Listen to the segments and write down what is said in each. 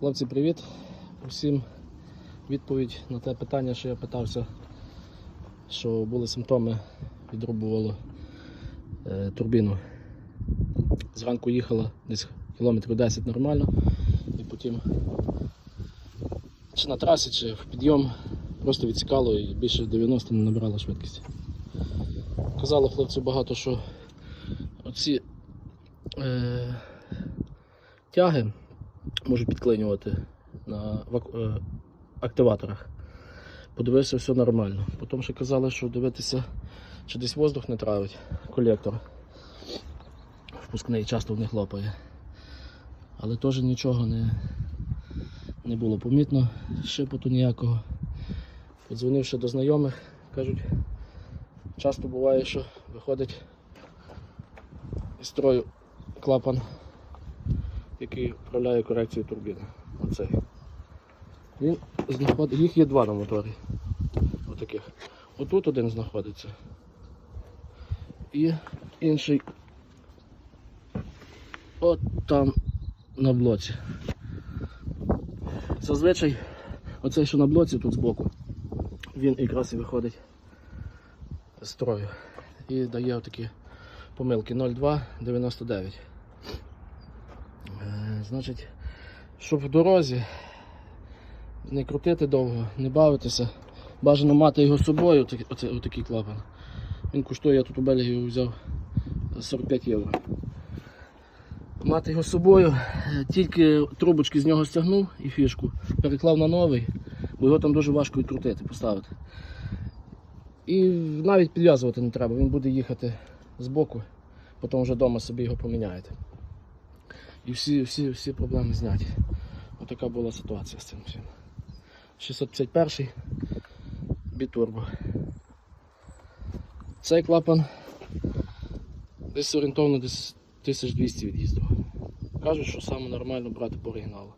Хлопці, привіт. Усім відповідь на те питання, що я питався, що були симптоми, відрубувало е, турбіну. Зранку їхала десь кілометрів 10 нормально, і потім чи на трасі, чи в підйом просто відсікало і більше 90 не набирала швидкість. Казало хлопцю багато, що оці е, тяги можуть підклинювати на е, активаторах. Подивився, все нормально. Потім ще казали, що дивитися, чи десь воздух не травить, колектор. Впускний часто в них лопає. Але теж нічого не, не було помітно, шипоту ніякого. Подзвонивши до знайомих, кажуть, часто буває, що виходить із строю клапан, який управляє корекцією турбіни. Оцей. Він знаходить, їх є два на моторі. Отаких. Отут один знаходиться. І інший от там на блоці. Зазвичай оцей, що на блоці тут збоку, він якраз і виходить з строю і дає отакі помилки 0,299. Значить, щоб в дорозі не крутити довго, не бавитися, бажано мати його з собою, оце, отакий клапан. Він коштує, я тут у Бельгії взяв 45 євро. Мати його з собою, е, тільки трубочки з нього стягнув і фішку, переклав на новий, бо його там дуже важко відкрутити, поставити. І навіть підв'язувати не треба, він буде їхати збоку, потім вже вдома собі його поміняєте. І всі, всі, всі проблеми зняті. Отака була ситуація з цим всім. 651 бітурбо. Цей клапан десь орієнтовно десь 1200 від'їздив. Кажуть, що саме нормально брати по оригіналу.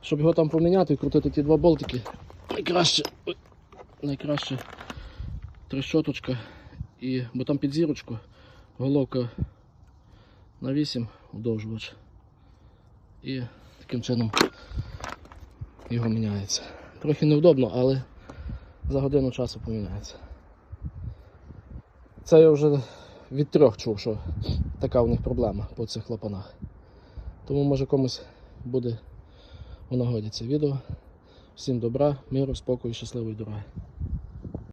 Щоб його там поміняти і крутити ті два болтики, найкраще, найкраще трещоточка, і, бо там під зірочку головка на 8 удовжувач. І таким чином його міняється. Трохи невдобно, але за годину часу поміняється. Це я вже від трьох чув, що така у них проблема по цих клапанах. Тому може комусь буде у нагоді це відео. Всім добра, миру, спокою, щасливої дороги.